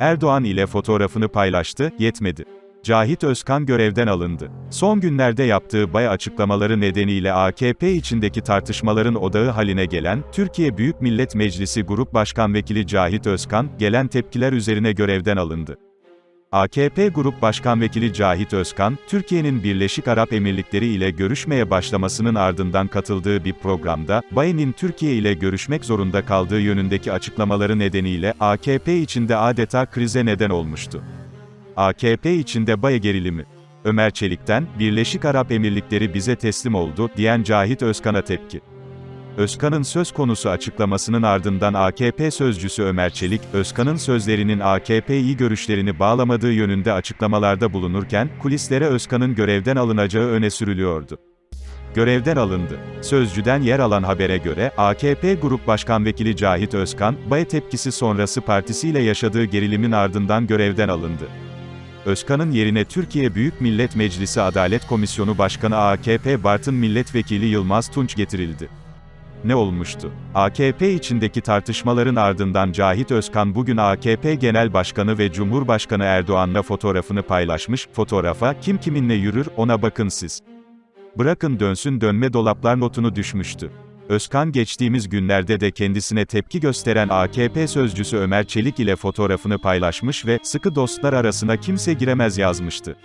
Erdoğan ile fotoğrafını paylaştı, yetmedi. Cahit Özkan görevden alındı. Son günlerde yaptığı bay açıklamaları nedeniyle AKP içindeki tartışmaların odağı haline gelen, Türkiye Büyük Millet Meclisi Grup Başkan Vekili Cahit Özkan, gelen tepkiler üzerine görevden alındı. AKP Grup Başkan Vekili Cahit Özkan, Türkiye'nin Birleşik Arap Emirlikleri ile görüşmeye başlamasının ardından katıldığı bir programda, Bay'in Türkiye ile görüşmek zorunda kaldığı yönündeki açıklamaları nedeniyle AKP içinde adeta krize neden olmuştu. AKP içinde Bay gerilimi. Ömer Çelik'ten, Birleşik Arap Emirlikleri bize teslim oldu, diyen Cahit Özkan'a tepki. Özkan'ın söz konusu açıklamasının ardından AKP sözcüsü Ömer Çelik, Özkan'ın sözlerinin AKP görüşlerini bağlamadığı yönünde açıklamalarda bulunurken, kulislere Özkan'ın görevden alınacağı öne sürülüyordu. Görevden alındı. Sözcüden yer alan habere göre, AKP Grup Başkan Vekili Cahit Özkan, Bay tepkisi sonrası partisiyle yaşadığı gerilimin ardından görevden alındı. Özkan'ın yerine Türkiye Büyük Millet Meclisi Adalet Komisyonu Başkanı AKP Bartın Milletvekili Yılmaz Tunç getirildi. Ne olmuştu? AKP içindeki tartışmaların ardından Cahit Özkan bugün AKP Genel Başkanı ve Cumhurbaşkanı Erdoğan'la fotoğrafını paylaşmış, fotoğrafa, kim kiminle yürür, ona bakın siz. Bırakın dönsün dönme dolaplar notunu düşmüştü. Özkan geçtiğimiz günlerde de kendisine tepki gösteren AKP sözcüsü Ömer Çelik ile fotoğrafını paylaşmış ve, sıkı dostlar arasına kimse giremez yazmıştı.